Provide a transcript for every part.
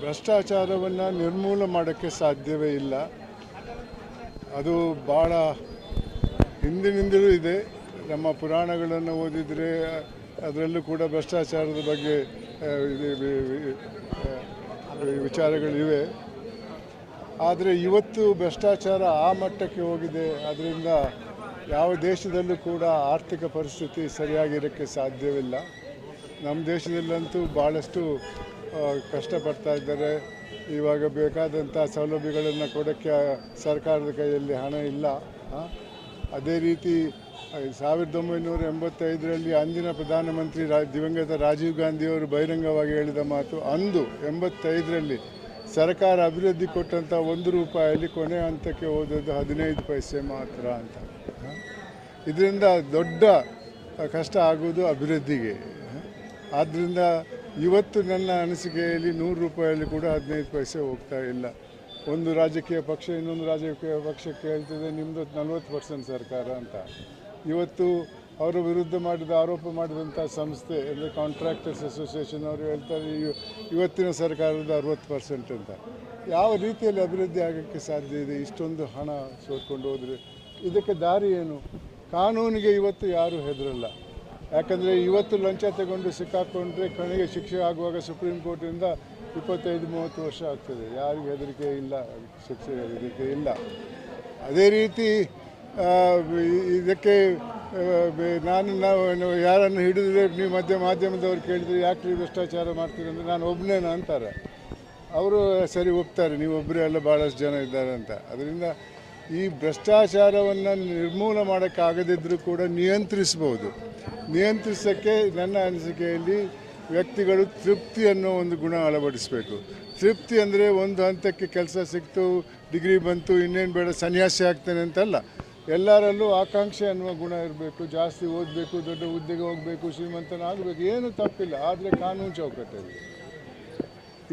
ಭ್ರಷ್ಟಾಚಾರವನ್ನು ನಿರ್ಮೂಲ ಮಾಡೋಕ್ಕೆ ಸಾಧ್ಯವೇ ಇಲ್ಲ. ಅದು ಭಾಳ ಹಿಂದಿನಿಂದಲೂ ಇದೆ. ನಮ್ಮ ಪುರಾಣಗಳನ್ನು ಓದಿದರೆ ಅದರಲ್ಲೂ ಕೂಡ ಭ್ರಷ್ಟಾಚಾರದ ಬಗ್ಗೆ ವಿಚಾರಗಳಿವೆ. ಆದರೆ ಇವತ್ತು ಭ್ರಷ್ಟಾಚಾರ ಆ ಮಟ್ಟಕ್ಕೆ ಹೋಗಿದೆ. ಅದರಿಂದ ಯಾವ ದೇಶದಲ್ಲೂ ಕೂಡ ಆರ್ಥಿಕ ಪರಿಸ್ಥಿತಿ ಸರಿಯಾಗಿರೋಕ್ಕೆ ಸಾಧ್ಯವಿಲ್ಲ. ನಮ್ಮ ದೇಶದಲ್ಲಂತೂ ಭಾಳಷ್ಟು ಕಷ್ಟಪಡ್ತಾ ಇದ್ದಾರೆ. ಇವಾಗ ಬೇಕಾದಂಥ ಸೌಲಭ್ಯಗಳನ್ನು ಕೊಡೋಕ್ಕೆ ಸರ್ಕಾರದ ಕೈಯಲ್ಲಿ ಹಣ ಇಲ್ಲ? ಅದೇ ರೀತಿ ಸಾವಿರದ ಒಂಬೈನೂರ ಎಂಬತ್ತೈದರಲ್ಲಿ ಅಂದಿನ ಪ್ರಧಾನಮಂತ್ರಿ ರಾ, ದಿವಂಗತ ರಾಜೀವ್ ಗಾಂಧಿಯವರು ಬಹಿರಂಗವಾಗಿ ಹೇಳಿದ ಮಾತು ಅಂದು ಎಂಬತ್ತೈದರಲ್ಲಿ ಸರ್ಕಾರ ಅಭಿವೃದ್ಧಿ ಕೊಟ್ಟಂಥ ಒಂದು ರೂಪಾಯಲ್ಲಿ ಕೊನೆ ಹಂತಕ್ಕೆ ಹೋದದ್ದು ಹದಿನೈದು ಪೈಸೆ ಮಾತ್ರ ಅಂತ. ಇದರಿಂದ ದೊಡ್ಡ ಕಷ್ಟ ಆಗುವುದು ಅಭಿವೃದ್ಧಿಗೆ. ಆದ್ದರಿಂದ ಇವತ್ತು ನನ್ನ ಅನಿಸಿಕೆಯಲ್ಲಿ ನೂರು ರೂಪಾಯಲ್ಲಿ ಕೂಡ ಹದಿನೈದು ಪೈಸೆ ಹೋಗ್ತಾ ಇಲ್ಲ. ಒಂದು ರಾಜಕೀಯ ಪಕ್ಷ, ಇನ್ನೊಂದು ರಾಜಕೀಯ ಪಕ್ಷಕ್ಕೆ ಹೇಳ್ತಿದೆ ನಿಮ್ಮದು ನಲ್ವತ್ತು ಪರ್ಸೆಂಟ್ ಸರ್ಕಾರ ಅಂತ. ಇವತ್ತು ಅವರ ವಿರುದ್ಧ ಮಾಡಿದ ಆರೋಪ ಮಾಡಿದಂಥ ಸಂಸ್ಥೆ, ಅಂದರೆ ಕಾಂಟ್ರಾಕ್ಟರ್ಸ್ ಅಸೋಸಿಯೇಷನ್ ಅವರು ಹೇಳ್ತಾರೆ, ಇವ- ಇವತ್ತಿನ ಸರ್ಕಾರದ ಅರವತ್ತು ಪರ್ಸೆಂಟ್ ಅಂತ. ಯಾವ ರೀತಿಯಲ್ಲಿ ಅಭಿವೃದ್ಧಿ ಆಗೋಕ್ಕೆ ಸಾಧ್ಯ ಇದೆ? ಇಷ್ಟೊಂದು ಹಣ ಸೋರ್ಕೊಂಡು ಹೋದರೆ ಇದಕ್ಕೆ ದಾರಿ ಏನು? ಕಾನೂನಿಗೆ ಇವತ್ತು ಯಾರೂ ಹೆದರಲ್ಲ. ಯಾಕಂದರೆ ಇವತ್ತು ಲಂಚ ತಗೊಂಡು ಸಿಕ್ಕಾಕೊಂಡ್ರೆ ಕೊನೆಗೆ ಶಿಕ್ಷೆ ಆಗುವಾಗ ಸುಪ್ರೀಂ ಕೋರ್ಟಿಂದ ಇಪ್ಪತ್ತೈದು, ಮೂವತ್ತು ವರ್ಷ ಆಗ್ತದೆ. ಯಾರಿಗೂ ಹೆದರಿಕೆ ಇಲ್ಲ, ಶಿಕ್ಷೆ ಹೆದರಿಕೆ ಇಲ್ಲ. ಅದೇ ರೀತಿ ಇದಕ್ಕೆ ನಾನು, ನಾವು ಯಾರನ್ನು ಹಿಡಿದ್ರೆ ನೀವು ಮಧ್ಯ ಮಾಧ್ಯಮದವ್ರು ಕೇಳಿದ್ರೆ ಯಾಕೆ ಭ್ರಷ್ಟಾಚಾರ ಮಾಡ್ತೀರಿ ಅಂದರೆ ನಾನು ಒಬ್ಬನೇನ ಅಂತಾರೆ. ಅವರು, ಸರಿ, ಒಪ್ತಾರೆ, ನೀವು ಒಬ್ಬರೇ ಅಲ್ಲ ಭಾಳಷ್ಟು ಜನ ಇದ್ದಾರೆ ಅಂತ. ಅದರಿಂದ ಈ ಭ್ರಷ್ಟಾಚಾರವನ್ನು ನಿರ್ಮೂಲ ಮಾಡೋಕ್ಕಾಗದಿದ್ದರೂ ಕೂಡ ನಿಯಂತ್ರಿಸ್ಬೋದು. ನಿಯಂತ್ರಿಸೋಕ್ಕೆ, ನನ್ನ ಅನಿಸಿಕೆಯಲ್ಲಿ ವ್ಯಕ್ತಿಗಳು ತೃಪ್ತಿ ಅನ್ನೋ ಒಂದು ಗುಣ ಅಳವಡಿಸಬೇಕು. ತೃಪ್ತಿ ಅಂದರೆ ಒಂದು ಹಂತಕ್ಕೆ ಕೆಲಸ ಸಿಕ್ತು, ಡಿಗ್ರಿ ಬಂತು, ಇನ್ನೇನು ಬೇಡ, ಸನ್ಯಾಸಿ ಆಗ್ತೇನೆ ಅಂತಲ್ಲ. ಎಲ್ಲರಲ್ಲೂ ಆಕಾಂಕ್ಷೆ ಅನ್ನುವ ಗುಣ ಇರಬೇಕು. ಜಾಸ್ತಿ ಓದಬೇಕು, ದೊಡ್ಡ ಹುದ್ದೆಗೆ ಹೋಗಬೇಕು, ಶ್ರೀಮಂತನಾಗಬೇಕು, ಏನು ತಪ್ಪಿಲ್ಲ. ಆದರೆ ಕಾನೂನು ಚೌಕಟ್ಟಲ್ಲಿ.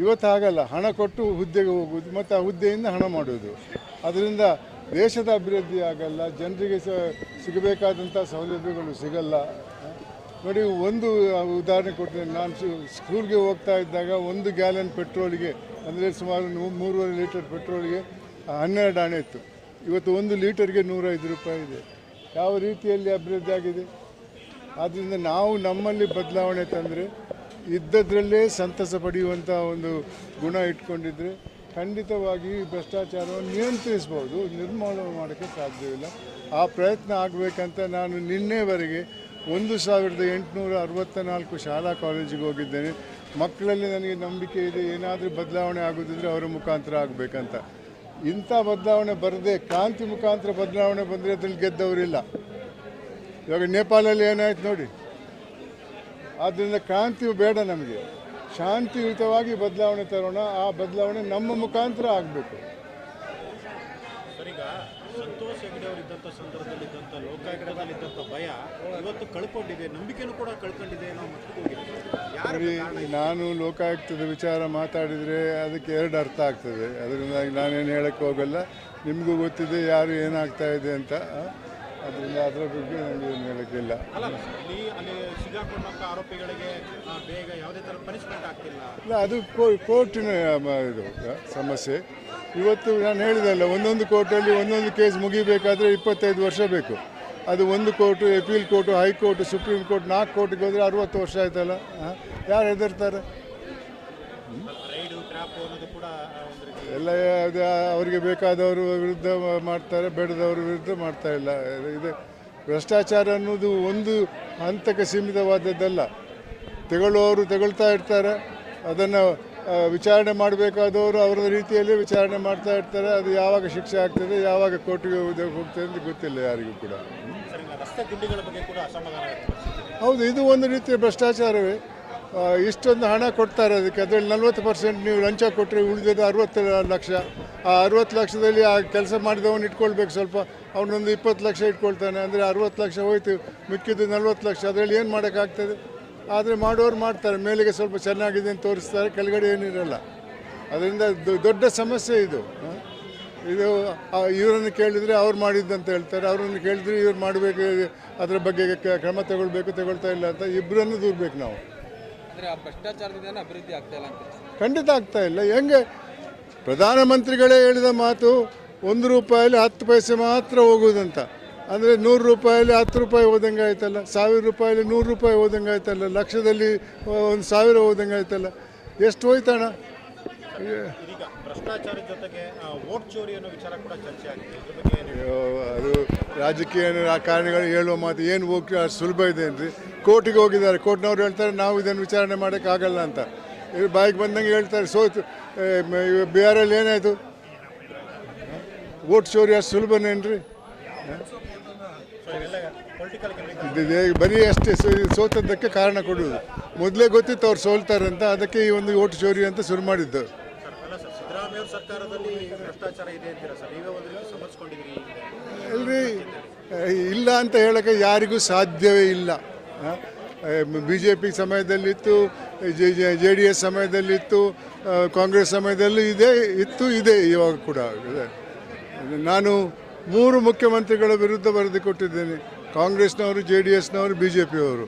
ಇವತ್ತು ಹಾಗಲ್ಲ. ಹಣ ಕೊಟ್ಟು ಹುದ್ದೆಗೆ ಹೋಗೋದು ಮತ್ತು ಆ ಹುದ್ದೆಯಿಂದ ಹಣ ಮಾಡೋದು. ಅದರಿಂದ ದೇಶದ ಅಭಿವೃದ್ಧಿ ಆಗಲ್ಲ, ಜನರಿಗೆ ಸಿಗಬೇಕಾದಂಥ ಸೌಲಭ್ಯಗಳು ಸಿಗಲ್ಲ. ನೋಡಿ, ಒಂದು ಉದಾಹರಣೆ ಕೊಡ್ತೇನೆ. ನಾನು ಸ್ಕೂ- ಸ್ಕೂಲ್ಗೆ ಹೋಗ್ತಾ ಇದ್ದಾಗ ಒಂದು ಗ್ಯಾಲನ್ ಪೆಟ್ರೋಲ್ಗೆ, ಅಂದರೆ ಸುಮಾರು ಮೂರುವರೆ ಲೀಟರ್ ಪೆಟ್ರೋಲ್ಗೆ ಹನ್ನೆರಡು ಹಣ ಇತ್ತು. ಇವತ್ತು ಒಂದು ಲೀಟರ್ಗೆ ನೂರೈದು ರೂಪಾಯಿ ಇದೆ. ಯಾವ ರೀತಿಯಲ್ಲಿ ಅಭಿವೃದ್ಧಿ ಆಗಿದೆ? ಆದ್ದರಿಂದ ನಾವು ನಮ್ಮಲ್ಲಿ ಬದಲಾವಣೆ ತಂದರೆ, ಇದ್ದದ್ರಲ್ಲೇ ಸಂತಸ ಪಡೆಯುವಂಥ ಒಂದು ಗುಣ ಇಟ್ಕೊಂಡಿದ್ರೆ, ಖಂಡಿತವಾಗಿ ಭ್ರಷ್ಟಾಚಾರವನ್ನು ನಿಯಂತ್ರಿಸ್ಬೋದು. ನಿರ್ಮೂಲನೆ ಮಾಡೋಕ್ಕೆ ಸಾಧ್ಯವಿಲ್ಲ. ಆ ಪ್ರಯತ್ನ ಆಗಬೇಕಂತ ನಾನು ನಿನ್ನೆವರೆಗೆ ಒಂದು ಸಾವಿರದ ಎಂಟುನೂರ ಅರವತ್ತ ನಾಲ್ಕು ಶಾಲಾ ಕಾಲೇಜಿಗೆ ಹೋಗಿದ್ದೇನೆ. ಮಕ್ಕಳಲ್ಲಿ ನನಗೆ ನಂಬಿಕೆ ಇದೆ, ಏನಾದರೂ ಬದಲಾವಣೆ ಆಗೋದಿದ್ರೆ ಅವರ ಮುಖಾಂತರ ಆಗಬೇಕಂತ. ಇಂಥ ಬದಲಾವಣೆ ಬರದೆ, ಕ್ರಾಂತಿ ಮುಖಾಂತರ ಬದಲಾವಣೆ ಬಂದರೆ ಅದನ್ನು ಗೆದ್ದವರಿಲ್ಲ. ಇವಾಗ ನೇಪಾಳಲ್ಲಿ ಏನಾಯ್ತು ನೋಡಿ. ಆದ್ದರಿಂದ ಕ್ರಾಂತಿಯು ಬೇಡ ನಮಗೆ. ಶಾಂತಿಯುತವಾಗಿ ಬದಲಾವಣೆ ತರೋಣ, ಆ ಬದಲಾವಣೆ ನಮ್ಮ ಮುಖಾಂತರ ಆಗಬೇಕು. ಸರ್ ಈಗ ಸಂತೋಷ್ ಹೆಗಡೆ ಇದ್ದಂಥ ಲೋಕಾಯುಕ್ತದಲ್ಲಿ ಇದ್ದಂಥ ಭಯ ಇವತ್ತು ಕಳ್ಕೊಂಡಿದೆ ನಂಬಿಕೆನೂ ಕೂಡ ಕಳ್ಕೊಂಡಿದೆ ಅನ್ನೋ ಮಟ್ಟಕ್ಕೆ ನಾನು ಲೋಕಾಯುಕ್ತದ ವಿಚಾರ ಮಾತಾಡಿದರೆ ಅದಕ್ಕೆ ಎರಡು ಅರ್ಥ ಆಗ್ತದೆ. ಅದರಿಂದಾಗಿ ನಾನೇನು ಹೇಳಕ್ಕೆ ಹೋಗಲ್ಲ. ನಿಮಗೂ ಗೊತ್ತಿದೆ ಯಾರು ಏನಾಗ್ತಾ ಇದೆ ಅಂತ? ಅದರಿಂದ ಅದರ ಬಗ್ಗೆ ನನಗೆ ಏನು ಹೇಳೋಕ್ಕಿಲ್ಲ. ಅಲ್ಲ ಅಲ್ಲಿ ಅಲ್ಲಿ ಸಿಗಾಕೊಂಡಂಥ ಆರೋಪಿಗಳಿಗೆ ಬೇಗ ಯಾವುದೇ ಥರ ಪನಿಷ್ಮೆಂಟ್ ಆಗ್ತಿಲ್ಲ. ಇಲ್ಲ ಅದು ಕೋರ್ಟಿನ ಇದು ಸಮಸ್ಯೆ. ಇವತ್ತು ನಾನು ಹೇಳಿದಲ್ಲ ಒಂದೊಂದು ಕೋರ್ಟಲ್ಲಿ ಒಂದೊಂದು ಕೇಸ್ ಮುಗಿಬೇಕಾದ್ರೆ ಇಪ್ಪತ್ತೈದು ವರ್ಷ ಬೇಕು. ಅದು ಒಂದು court appeal court high court supreme court ನಾಲ್ಕು ಕೋರ್ಟಿಗೆ ಹೋದರೆ ಅರುವತ್ತು ವರ್ಷ ಆಯ್ತಲ್ಲ? ಯಾರು ಹೆದರ್ತಾರೆ? ಎಲ್ಲ ಅದು ಅವರಿಗೆ ಬೇಕಾದವರು ವಿರುದ್ಧ ಮಾಡ್ತಾರೆ ಬೇಡದವರ ವಿರುದ್ಧ ಮಾಡ್ತಾ ಇಲ್ಲ. ಇದು ಭ್ರಷ್ಟಾಚಾರ ಅನ್ನೋದು ಒಂದು ಹಂತಕ್ಕೆ ಸೀಮಿತವಾದದ್ದಲ್ಲ. ತೆಗೊಳ್ಳುವವರು ತೆಗೊಳ್ತಾ ಇರ್ತಾರೆ ಅದನ್ನು ವಿಚಾರಣೆ ಮಾಡಬೇಕಾದವರು ಅವರ ರೀತಿಯಲ್ಲಿ ವಿಚಾರಣೆ ಮಾಡ್ತಾ ಇರ್ತಾರೆ ಅದು ಯಾವಾಗ ಶಿಕ್ಷೆ ಆಗ್ತದೆ ಯಾವಾಗ ಕೋರ್ಟಿಗೆ ಉದ್ಯೋಗ ಹೋಗ್ತದೆ ಅಂತ ಗೊತ್ತಿಲ್ಲ ಯಾರಿಗೂ ಕೂಡ. ಹೌದು ಇದು ಒಂದು ರೀತಿಯ ಭ್ರಷ್ಟಾಚಾರವೇ. ಇಷ್ಟೊಂದು ಹಣ ಕೊಡ್ತಾರೆ ಅದಕ್ಕೆ ಅದರಲ್ಲಿ ನಲ್ವತ್ತು ಪರ್ಸೆಂಟ್ ನೀವು ಲಂಚ ಕೊಟ್ಟರೆ ಉಳಿದಿದ್ದು ಅರವತ್ತು ಲಕ್ಷ. ಆ ಅರವತ್ತು ಲಕ್ಷದಲ್ಲಿ ಆ ಕೆಲಸ ಮಾಡಿದವನು ಇಟ್ಕೊಳ್ಬೇಕು ಸ್ವಲ್ಪ. ಅವನೊಂದು ಇಪ್ಪತ್ತು ಲಕ್ಷ ಇಟ್ಕೊಳ್ತಾನೆ, ಅಂದರೆ ಅರವತ್ತು ಲಕ್ಷ ಹೋಯ್ತು, ಮಿಕ್ಕಿದ್ದು ನಲ್ವತ್ತು ಲಕ್ಷ. ಅದರಲ್ಲಿ ಏನು ಮಾಡೋಕ್ಕಾಗ್ತದೆ? ಆದರೆ ಮಾಡೋರು ಮಾಡ್ತಾರೆ, ಮೇಲಿಗೆ ಸ್ವಲ್ಪ ಚೆನ್ನಾಗಿದೆ ಅಂತ ತೋರಿಸ್ತಾರೆ, ಕೆಳಗಡೆ ಏನಿರಲ್ಲ ಅದರಿಂದ ದೊಡ್ಡ ಸಮಸ್ಯೆ ಇದು. ಇದು ಇವರನ್ನು ಕೇಳಿದರೆ ಅವ್ರು ಮಾಡಿದ್ದಂತ ಹೇಳ್ತಾರೆ. ಅವರನ್ನು ಕೇಳಿದ್ರೆ ಇವ್ರು ಮಾಡಬೇಕು, ಅದರ ಬಗ್ಗೆ ಕ್ರಮ ತಗೊಳ್ಬೇಕು, ತಗೊಳ್ತಾ ಇಲ್ಲ ಅಂತ ಇಬ್ಬರನ್ನು ದೂರಬೇಕು ನಾವು. ಅಂದರೆ ಆ ಭ್ರಷ್ಟಾಚಾರದಿಂದ ಅಭಿವೃದ್ಧಿ ಆಗ್ತಾ ಇಲ್ಲ ಅಂತ ಖಂಡಿತ ಆಗ್ತಾ ಇಲ್ಲ. ಹೆಂಗೆ? ಪ್ರಧಾನಮಂತ್ರಿಗಳೇ ಹೇಳಿದ ಮಾತು ಒಂದು ರೂಪಾಯಲ್ಲಿ ಹತ್ತು ಪೈಸೆ ಮಾತ್ರ ಹೋಗುವುದಂತ ಅಂದರೆ ನೂರು ರೂಪಾಯಲ್ಲಿ ಹತ್ತು ರೂಪಾಯಿ ಹೋದಂಗೆ ಆಯ್ತಲ್ಲ ಸಾವಿರ ರೂಪಾಯಲ್ಲಿ ನೂರು ರೂಪಾಯಿ ಹೋದಂಗೆ ಆಯ್ತಲ್ಲ ಲಕ್ಷದಲ್ಲಿ ಒಂದು ಸಾವಿರ ಹೋದಂಗೆ ಆಯ್ತಲ್ಲ. ಎಷ್ಟು ಹೋಯ್ತಣ ಭ್ರಷ್ಟಾಚಾರ ಭ್ರಷ್ಟಾಚಾರದ ಜೊತೆಗೆ ಆ, ವೋಟ್ ಚೋರಿ ಅನ್ನೋ ವಿಚಾರ ಕೂಡ ಚರ್ಚೆ ಆಗಿದೆ. ಅದು ರಾಜಕೀಯ ಕಾರಣಗಳು ಹೇಳುವ ಮಾತು ಏನು ಹೋಗಿ ಅಷ್ಟು ಸುಲಭ ಇದೆ ಅಂದರೆ ಕೋರ್ಟಿಗೆ ಹೋಗಿದ್ದಾರೆ. ಕೋರ್ಟ್ನವ್ರು ಹೇಳ್ತಾರೆ, ನಾವು ಇದನ್ನು ವಿಚಾರಣೆ ಮಾಡೋಕ್ಕಾಗಲ್ಲ ಅಂತ. ಇವ್ರು ಬಾಯಿಗೆ ಬಂದಂಗೆ ಹೇಳ್ತಾರೆ, ಸೋತು ಬಿಹಾರಲ್ಲಿ ಏನಾಯಿತು? ಓಟ್ ಚೋರಿ ಅಷ್ಟು ಸುಲಭನೇನ್ರಿ? ಬರೀ ಅಷ್ಟೇ ಸೋತದ್ದಕ್ಕೆ ಕಾರಣ ಕೊಡುವುದು. ಮೊದಲೇ ಗೊತ್ತಿತ್ತು ಅವ್ರು ಸೋಲ್ತಾರೆ ಅಂತ ಅದಕ್ಕೆ ಈ ಒಂದು ಓಟ್ ಚೋರಿ ಅಂತ ಶುರು ಮಾಡಿದ್ದು. ಇಲ್ಲ ಅಂತ ಹೇಳಕ್ಕೆ ಯಾರಿಗೂ ಸಾಧ್ಯವೇ ಇಲ್ಲ. ಬಿ ಜೆ ಪಿ ಸಮಯದಲ್ಲಿತ್ತು ಜೆ ಡಿ ಎಸ್ ಸಮಯದಲ್ಲಿತ್ತು ಕಾಂಗ್ರೆಸ್ ಸಮಯದಲ್ಲೂ ಇದೆ ಇತ್ತು ಇದೆ ಇವಾಗ ಕೂಡ ಇದೆ. ನಾನು ಮೂರು ಮುಖ್ಯಮಂತ್ರಿಗಳ ವಿರುದ್ಧ ವರದಿ ಕೊಟ್ಟಿದ್ದೇನೆ ಕಾಂಗ್ರೆಸ್ನವರು ಜೆ ಡಿ ಎಸ್ನವರು ಬಿ ಜೆ ಪಿಯವರು